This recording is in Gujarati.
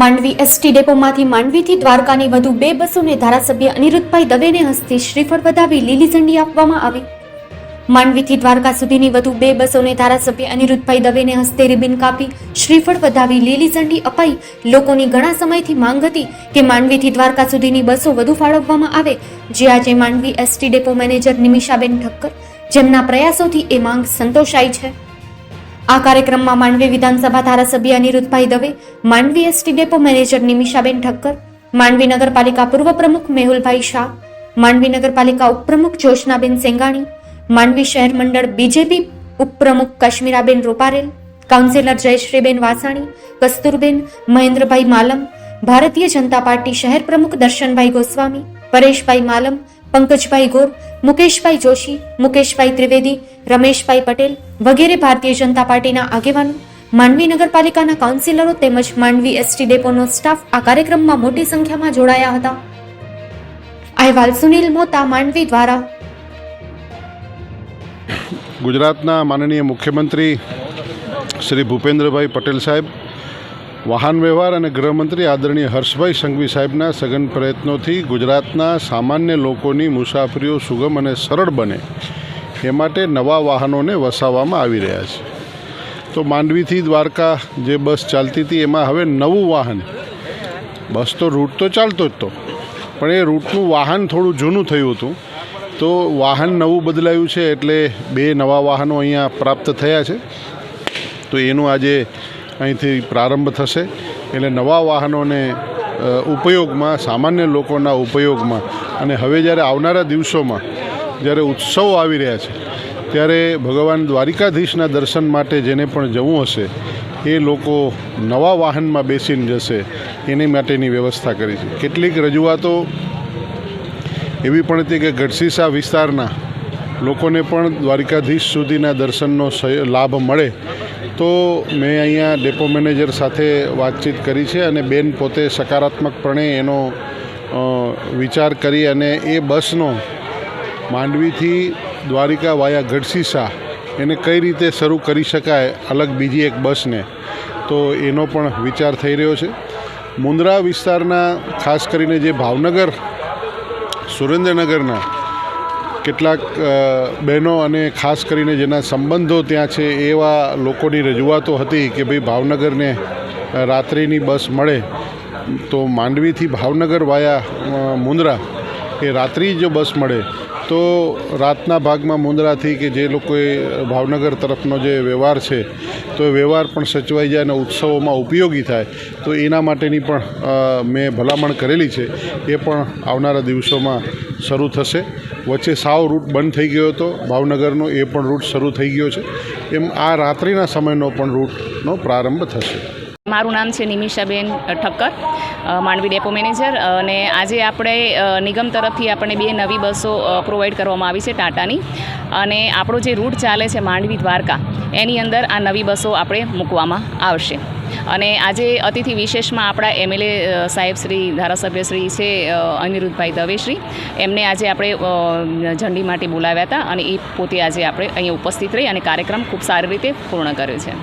માંડવી એસટી ડેપોમાંથી માંડવીથી દ્વારકાની વધુ બે બસોને ધારાસભ્ય અનિરુદ્ધભાઈ દવેને હસ્તે શ્રીફળ વધાવી લીલી ઝંડી આપવામાં આવી. માંડવીથી દ્વારકા સુધીની વધુ બે બસોને ધારાસભ્ય અનિરુદ્ધભાઈ દવેને હસ્તે રિબિન કાપી શ્રીફળ વધાવી લીલી ઝંડી અપાઈ. લોકોની ઘણા સમયથી માંગ હતી કે માંડવીથી દ્વારકા સુધીની બસો વધુ ફાળવવામાં આવે. જે આજે Mandvi ST depot manager Nimishaben Thakkar, જેમના પ્રયાસોથી એ માંગ સંતોષાઈ છે. આ કાર્યક્રમમાં માંડવી વિધાનસભા ધારાસભ્ય Aniruddhbhai Dave, Mandvi ST depot manager Nimishaben Thakkar, Mandvi નગરપાલિકા પૂર્વ પ્રમુખ મેહુલભાઈ શાહ, માંડવી નગરપાલિકા ઉપપ્રમુખ જોશનાબેન સેંગાણી, માંડવી શહેર મંડળ બીજેપી ઉપપ્રમુખ કાશ્મીરાબેન રૂપારેલ, કાઉન્સિલર જયશ્રીબેન વાસાણી, કસ્તુરબેન મહેન્દ્રભાઈ માલમ, ભારતીય જનતા પાર્ટી શહેર પ્રમુખ દર્શનભાઈ ગોસ્વામી, પરેશભાઈ માલમ પંકજભાઈ ગોર, મુકેશભાઈ જોશી, મુકેશભાઈ ત્રિવેદી, રમેશભાઈ પટેલ વગેરે ભારતીય જનતા પાર્ટીના આગેવાનો માંડવી નગરપાલિકાના કાઉન્સિલરો તેમજ માંડવી એસટી ડેપોનો સ્ટાફ આ કાર્યક્રમમાં મોટી સંખ્યામાં જોડાયા હતા. અહેવાલ સુનિલ મોતા માંડવી દ્વારા. ગુજરાતના માનનીય મુખ્યમંત્રી શ્રી ભૂપેન્દ્રભાઈ પટેલ સાહેબ વાહન વ્યવહાર અને ગૃહમંત્રી આદરણીય હર્ષભાઈ સંઘવી સાહેબના સઘન પ્રયત્નોથી ગુજરાતના સામાન્ય લોકોની મુસાફરીઓ સુગમ અને સરળ બને. એ માટે નવા વાહનોને વસાવવામાં આવી રહ્યા છે. તો માંડવીથી દ્વારકા જે બસ ચાલતી હતી, એમાં હવે નવું વાહન. બસ તો રૂટ તો ચાલતો જ તો, પણ એ રૂટનું વાહન થોડું જૂનું થયું હતું. તો વાહન નવું બદલાયું છે એટલે બે નવા વાહનો અહીંયા પ્રાપ્ત થયા છે. તો એનું આજે અહીંથી પ્રારંભ થશે. એટલે નવા વાહનોને ઉપયોગમાં, સામાન્ય લોકોના ઉપયોગમાં અને હવે જ્યારે આવનારા દિવસોમાં જ્યારે ઉત્સવો આવી રહ્યા છે, ત્યારે ભગવાન દ્વારિકાધીશના દર્શન માટે જેને પણ જવું હશે, એ લોકો નવા વાહનમાં બેસીને જશે. એની માટેની વ્યવસ્થા કરી છે. કેટલીક રજૂઆતો એવી પણ હતી કે ગઢસીસા વિસ્તારના લોકોને પણ દ્વારિકાધીશ સુધીના દર્શનનો લાભ મળે તો મેં અહીંયા ડેપો મેનેજર સાથે વાતચીત કરી છે અને બેન પોતે સકારાત્મકપણે એનો વિચાર કરી અને એ બસનો માંડવીથી દ્વારિકા વાયા ગઢસીસા એને કઈ રીતે શરૂ કરી શકાય અલગ બીજી એક બસને. તો એનો પણ વિચાર થઈ રહ્યો છે. મુન્દ્રા વિસ્તારના ખાસ કરીને જે ભાવનગર, સુરેન્દ્રનગરના કેટલાક બહેનો અને ખાસ કરીને જેના સંબંધો ત્યાં છે એવા લોકોની રજૂઆતો હતી કે ભાઈ ભાવનગરને રાત્રિની બસ મળે. તો માંડવીથી ભાવનગર વાયા મુંદ્રા એ રાત્રિ જો બસ મળે. તો રાતના ભાગમાં મુંદ્રાથી કે જે લોકોએ ભાવનગર તરફનો જે વ્યવહાર છે, તો એ વ્યવહાર પણ સચવાઈ જાય અને ઉત્સવોમાં ઉપયોગી થાય. તો એના માટેની પણ મેં ભલામણ કરેલી છે. એ પણ આવનારા દિવસોમાં શરૂ થશે. વચ્ચે સાવ રૂટ બંધ થઈ ગયો હતો. ભાવનગરનો એ પણ રૂટ શરૂ થઈ ગયો છે. એમ આ રાત્રિના સમયનો પણ રૂટનો પ્રારંભ થશે. મારું નામ છે નિમિષાબેન ઠક્કર માંડવી ડેપો મેનેજર અને આજે આપણે નિગમ તરફથી આપણને બે નવી બસો પ્રોવાઈડ કરવામાં આવી છે ટાટાની. અને આપણો જે રૂટ ચાલે છે માંડવી દ્વારકા, એની અંદર આ નવી બસો આપણે મૂકવામાં આવશે. અને આજે અતિથિ વિશેષમાં આપણા એમએલએ સાહેબ શ્રી, ધારાસભ્ય શ્રી છે અનિરુદ્ધભાઈ દવેશ્રી. એમને આજે આપણે ઝંડી માટે બોલાવ્યા હતા અને એ પોતે આજે આપણે અહીંયા ઉપસ્થિત રહી અને કાર્યક્રમ ખૂબ સારી રીતે પૂર્ણ કર્યો છે.